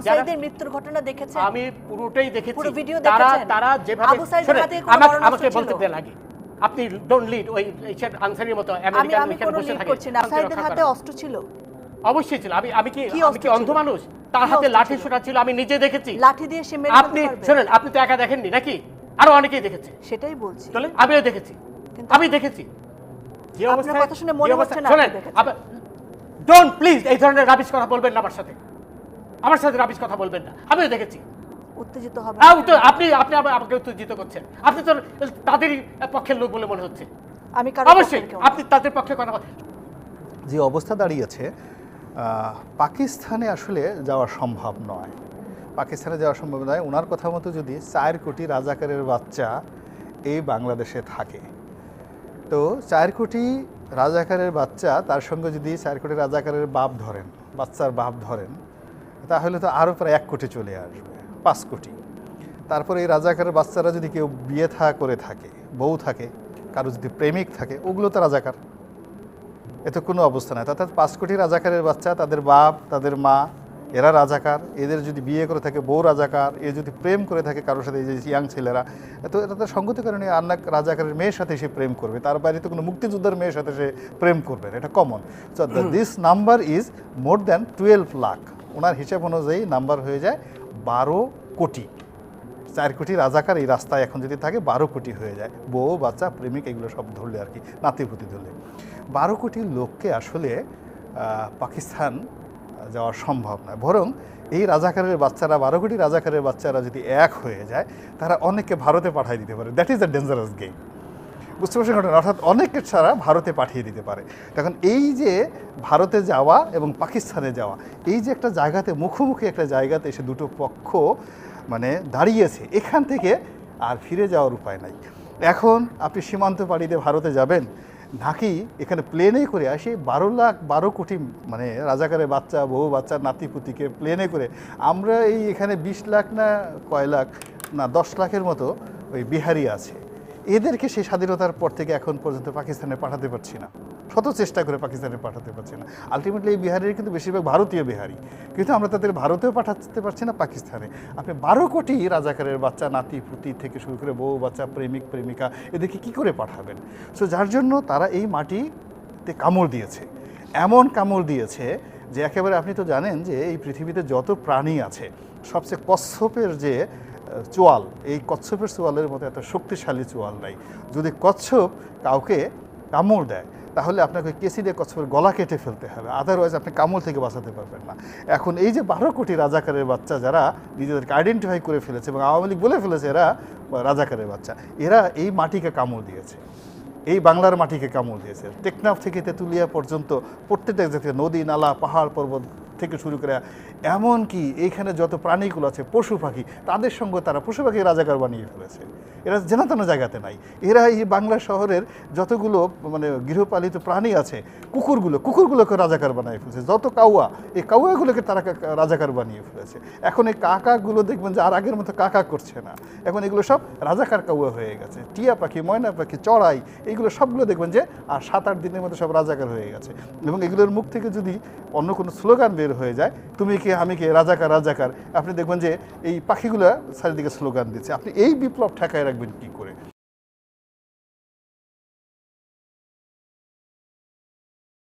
যারা- সাইদের মৃত্যুর ঘটনা দেখেছেন? আমি পুরোটাই দেখেছি। পুরো ভিডিও তারা তারা যেভাবে আবু সাইদের হাতে আমাকে আমাকে বলতে দেন আগে। আপনি ডোন্ট লিড ওই আনসারের মতো আমেরিকান এখানে বসে থাকে। সাইদের হাতে অস্ত্র ছিল। অবশ্যই ছিল। আমি আমি কি আমি কি অন্ধ মানুষ? তার হাতে লাঠি ছোটা ছিল আমি নিজে দেখেছি। লাঠি দিয়ে সে মেরে আপনি শোনেন আপনি তো একা দেখেননি নাকি? আরও অনেকেই দেখেছে। সেটাই বলছি। চলে আমিও দেখেছি। আমি দেখেছি। যে অবস্থায় কথা শুনে মনে হচ্ছে না ডোন্ট প্লিজ এই ধরনের রাবিশ কথা বলবেন না আমার সাথে। আমার সাথে রাবিশ কথা বলবেন না। আমিও দেখেছি। উত্তেজিত হবে তো আপনি আপনি আমাকে উত্তেজিত করছেন। আপনি তো তাদেরই পক্ষের লোক বলে মনে হচ্ছে। আমি অবশ্যই। আপনি তাদের পক্ষে কথা যে অবস্থা দাঁড়িয়েছে পাকিস্তানে আসলে যাওয়া সম্ভব নয়। পাকিস্তানে যাওয়া সম্ভব নয়। ওনার কথা মতো যদি চার কোটি রাজাকারের বাচ্চা এই বাংলাদেশে থাকে। তো চার কোটি রাজাকারের বাচ্চা তার সঙ্গে যদি চার কোটি রাজাকারের বাপ ধরেন বাচ্চার বাপ ধরেন তাহলে তো আরও প্রায় এক কোটি চলে আসবে পাঁচ কোটি। তারপরে এই রাজাকারের বাচ্চারা যদি কেউ বিয়ে থা করে থাকে বউ থাকে কারও যদি প্রেমিক থাকে ওগুলো তো রাজাকার। এতে কোনো অবস্থা নাই অর্থাৎ পাঁচ কোটি রাজাকারের বাচ্চা তাদের বাপ তাদের মা এরা রাজাকার। এদের যদি বিয়ে করে থাকে বউ রাজাকার। এ যদি প্রেম করে থাকে কারোর সাথে এই যে ইয়াং ছেলেরা তো এটা তো সঙ্গতি কারণে আন্না রাজাকারের মেয়ের সাথে সে প্রেম করবে। তার বাইরে তো কোনো মুক্তিযোদ্ধার মেয়ের সাথে সে প্রেম করবে না, এটা common so this number is more than twelve lakh ওনার হিসেব অনুযায়ী নাম্বার হয়ে যায় বারো কোটি। চার কোটি রাজাকার এই রাস্তায় এখন যদি থাকে, বারো কোটি হয়ে যায়। বউ, বাচ্চা, প্রেমিক, এগুলো সব ধরলে আর কি, নাতিপুতি ধরলে। বারো কোটি লোককে আসলে পাকিস্তান যাওয়া সম্ভব নয়। বরং এই রাজাকারের বাচ্চারা, বারো কোটি রাজাকারের বাচ্চারা যদি এক হয়ে যায়, তারা অনেককে ভারতে পাঠিয়ে দিতে পারে। That is the dangerous game বুঝতে পারছেন ঘটনা? অর্থাৎ অনেকের ছাড়া ভারতে পাঠিয়ে দিতে পারে। তখন এই যে ভারতে যাওয়া এবং পাকিস্তানে যাওয়া, এই যে একটা জায়গাতে, মুখোমুখি একটা জায়গাতে এসে দুটো পক্ষ মানে দাঁড়িয়েছে, এখান থেকে আর ফিরে যাওয়ার উপায় নাই। এখন আপনি সীমান্ত পাড়ি দিয়ে ভারতে যাবেন, নাকি এখানে প্লেনে করে আসি বারো লাখ, বারো কোটি মানে রাজাকারের বাচ্চা বহু বাচ্চা নাতিপুতিকে প্লেনে করে? আমরা এই এখানে বিশ লাখ না কয় লাখ, না দশ লাখের মতো ওই বিহারি আছে। এদেরকে সেই স্বাধীনতার পর থেকে এখন পর্যন্ত পাকিস্তানে পাঠাতে পারছি না। শত চেষ্টা করে পাকিস্তানে পাঠাতে পারছি না। আলটিমেটলি এই বিহারির কিন্তু বেশিরভাগ ভারতীয় বিহারি। কিন্তু আমরা তাদের ভারতেও পাঠাতে পারছি না, পাকিস্তানে। আপনি বারো কোটি রাজাকারের বাচ্চা, নাতি, পুতি থেকে শুরু করে বউ, বাচ্চা, প্রেমিক, প্রেমিকা এদেরকে কি করে পাঠাবেন? সো যার জন্য তারা এই মাটিতে কামড় দিয়েছে। এমন কামড় দিয়েছে যে একেবারে আপনি তো জানেন যে এই পৃথিবীতে যত প্রাণী আছে, সবচেয়ে কচ্ছপের যে চোয়াল, এই কচ্ছপের চোয়ালের মতো এত শক্তিশালী চোয়াল নাই। যদি কচ্ছপ কাউকে কামড় দেয়, তাহলে আপনাকে কেসি দিয়ে কচ্ছপের গলা কেটে ফেলতে হবে। আদারওয়াইজ আপনি কামড় থেকে বাঁচাতে পারবেন না। এখন এই যে বারো কোটি রাজাকারের বাচ্চা যারা নিজেদেরকে আইডেন্টিফাই করে ফেলেছে এবং আওয়ামী লীগ বলে ফেলেছে এরা রাজাকারের বাচ্চা, এরা এই মাটিকে কামড় দিয়েছে। এই বাংলার মাটিকে কামড় দিয়েছে। টেকনাফ থেকে তেঁতুলিয়া পর্যন্ত প্রত্যেকটা জায়গাতে নদী, নালা, পাহাড়, পর্বত থেকে শুরু করে এমন কি এখানে যত প্রাণীগুলো আছে, পশু পাখি, তাদের সঙ্গে তারা পশু পাখি রাজাকার বানিয়ে ফেলেছে। এরা জেনাতেন জায়গাতে নাই। এরা এই বাংলা শহরের যতগুলো মানে গৃহপালিত প্রাণী আছে, কুকুরগুলো, কুকুরগুলোকে রাজাকার বানিয়ে ফেলেছে। যত কাউয়া, এই কাউয়াগুলোকে তারা রাজাকার বানিয়ে ফেলেছে। এখন এই কাকাগুলো দেখবেন যে আর আগের মতো কাকা করছে না। এখন এগুলো সব রাজাকার কাউয়া হয়ে গেছে। টিয়া পাখি, ময়না পাখি, চড়াই এইগুলো সবগুলো দেখবেন যে আর সাত আট দিনের মধ্যে সব রাজাকার হয়ে গেছে। এবং এগুলোর মুখ থেকে যদি অন্য কোনো স্লোগান বের হয়ে যায়, তুমি কে, আমি কে, রাজাকার রাজাকার? আপনি দেখবেন যে এই পাখিগুলো চারিদিকে স্লোগান দিচ্ছে। আপনি এই বিপ্লব ঠেকায় রাখবেন কি করে?